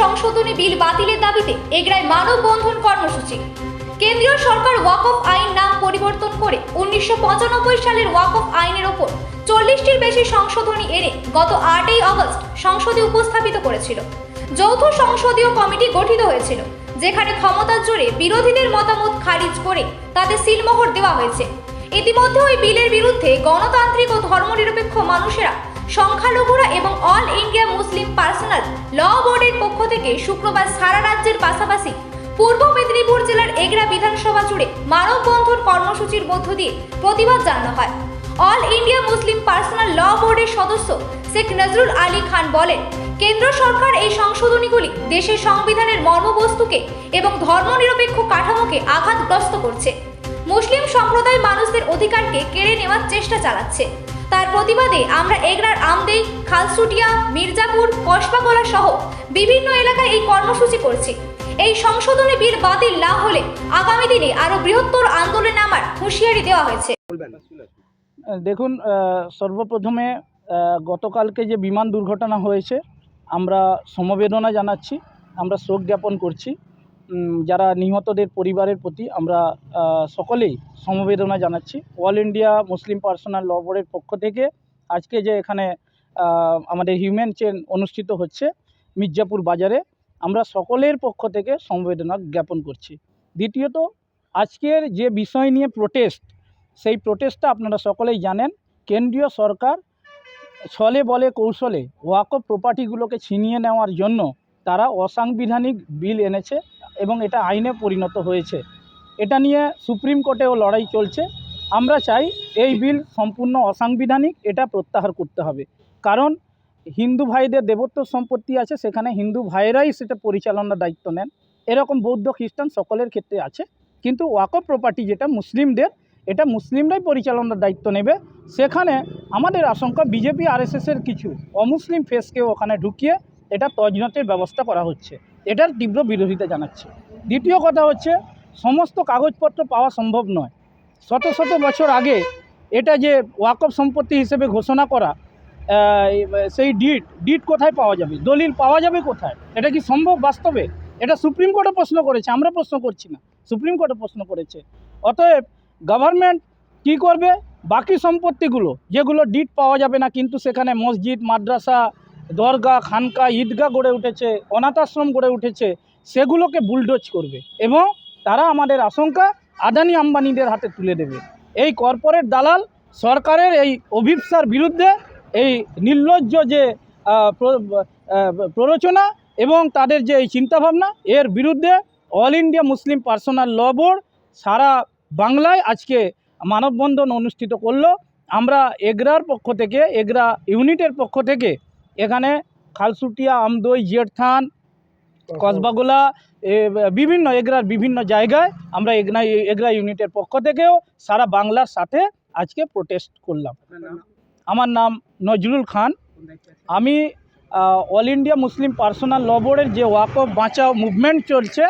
সংশোধনী বিল বাতিলের দাবিতে এগরায় মানববন্ধন কর্মসূচি। কেন্দ্রীয় সরকার ওয়াকফ আইন নাম পরিবর্তন করে উনিশশো পঁচানব্বই সালের ওয়াকফ আইনের ওপর চল্লিশটির বেশি সংশোধনী এনে গত আটই আগস্ট সংসদে উপস্থাপিত করেছিল। যৌথ সংসদীয় কমিটি গঠিত হয়েছিল, যেখানে ক্ষমতার জোরে বিরোধীদের মতামত খারিজ করে তাতে সিলমোহর দেওয়া হয়েছে। ইতিমধ্যে ওই বিলের বিরুদ্ধে গণতান্ত্রিক ও ধর্মনিরপেক্ষ মানুষেরা সংখ্যালঘুরা এবং All India Muslim Personal Law বোর্ডের পক্ষ থেকে শুক্রবার সারা রাজ্যের পাশাপাশি পূর্ব মেদিনীপুর জেলার এগরা বিধানসভা জুড়ে মানববন্ধন কর্মসূচির মধ্য দিয়ে প্রতিবাদ জানানো হয়। All India Muslim Personal Law বোর্ডের সদস্য শেখ নজরুল আলী খান বলেন, কেন্দ্র সরকার এই সংশোধনীগুলি দেশের সংবিধানের মর্মবস্তুকে এবং ধর্মনিরপেক্ষ কাঠামোকে আঘাতগ্রস্ত করছে। মুসলিম সম্প্রদায় মানুষদের অধিকারকে কেড়ে নেওয়ার চেষ্টা চালাচ্ছে। তার প্রতিবাদে আমরা এগরার আমদেই খালসুটিয়া মির্জাপুর কসবাগোলা সহ বিভিন্ন এলাকায় এই কর্মসূচি করছি। এই সংশোধনী বিল বাতিল না হলে আগামী দিনে আরও বৃহত্তর আন্দোলনে নামার হুঁশিয়ারি দেওয়া হয়েছে। দেখুন সর্বপ্রথমে গতকালকে যে বিমান দুর্ঘটনা হয়েছে আমরা সমবেদনা জানাচ্ছি আমরা শোক জ্ঞাপন করছি। যারা নিহতদের পরিবারের প্রতি আমরা সকলেই সমবেদনা জানাচ্ছি। All India Muslim Personal Law বোর্ডের পক্ষ থেকে আজকে যে এখানে আমাদের হিউম্যান চেন অনুষ্ঠিত হচ্ছে মির্জাপুর বাজারে, আমরা সকলের পক্ষ থেকে সমবেদনা জ্ঞাপন করছি। দ্বিতীয়ত, আজকের যে বিষয় নিয়ে প্রোটেস্ট সেই প্রোটেস্টটা আপনারা সকলেই জানেন। কেন্দ্রীয় সরকার ছলে বলে কৌশলে ওয়াকফ প্রপার্টিগুলোকে ছিনিয়ে নেওয়ার জন্য তারা অসাংবিধানিক বিল এনেছে। এবং এটা আইনে পরিণত হয়েছে। এটা নিয়ে সুপ্রিম কোর্টেও লড়াই চলছে। আমরা চাই এই বিল সম্পূর্ণ অসাংবিধানিক, এটা প্রত্যাহার করতে হবে। কারণ হিন্দু ভাইদের দেবত্ব সম্পত্তি আছে, সেখানে হিন্দু ভাইয়েরাই সেটা পরিচালনার দায়িত্ব নেন। এরকম বৌদ্ধ খ্রিস্টান সকলের ক্ষেত্রে আছে। কিন্তু ওয়াকফ প্রপার্টি যেটা মুসলিমদের, এটা মুসলিমরাই পরিচালনার দায়িত্ব নেবে। সেখানে আমাদের আশঙ্কা, বিজেপি, আরএসএসের কিছু অমুসলিম ফেসকেও ওখানে ঢুকিয়ে এটা তজনতের ব্যবস্থা করা হচ্ছে। এটার তীব্র বিরোধিতা জানাচ্ছে। দ্বিতীয় কথা হচ্ছে, সমস্ত কাগজপত্র পাওয়া সম্ভব নয়। শত শত বছর আগে এটা যে ওয়াকফ সম্পত্তি হিসেবে ঘোষণা করা সেই ডিট ডিট কোথায় পাওয়া যাবে? দলিল পাওয়া যাবে কোথায়? এটা কি সম্ভব বাস্তবে? এটা সুপ্রিম কোর্টে প্রশ্ন করেছে, আমরা প্রশ্ন করছি না। সুপ্রিম কোর্টে প্রশ্ন করেছে। অতএব গভর্নমেন্ট কী করবে? বাকি সম্পত্তিগুলো, যেগুলো ডিট পাওয়া যাবে না, কিন্তু সেখানে মসজিদ, মাদ্রাসা দরগা, খানকা, ঈদগাহ গড়ে উঠেছে অনাথ আশ্রম গড়ে উঠেছে, সেগুলোকে বুলডোজ করবে এবং তারা আমাদের আশঙ্কা আদানি আম্বানিদের হাতে তুলে দেবে। এই কর্পোরেট দালাল সরকারের এই অভিপ্সার বিরুদ্ধে এই নির্লজ্জ যে প্ররোচনা এবং তাদের যে এই চিন্তাভাবনা, এর বিরুদ্ধে All India Muslim Personal Law Board সারা বাংলায় আজকে মানববন্ধন অনুষ্ঠিত করল। আমরা এগরার পক্ষ থেকে, এগরা ইউনিটের পক্ষ থেকে এখানে খালসুটিয়া, আমদই জেঠান কসবাগোলা বিভিন্ন এগরার বিভিন্ন জায়গায় আমরা এগনা, এগরা ইউনিটের পক্ষ থেকেও সারা বাংলার সাথে আজকে প্রোটেস্ট করলাম। আমার নাম নজরুল খান। আমি All India Muslim Personal Law বোর্ডের যে ওয়াক অফ বাঁচাও মুভমেন্ট চলছে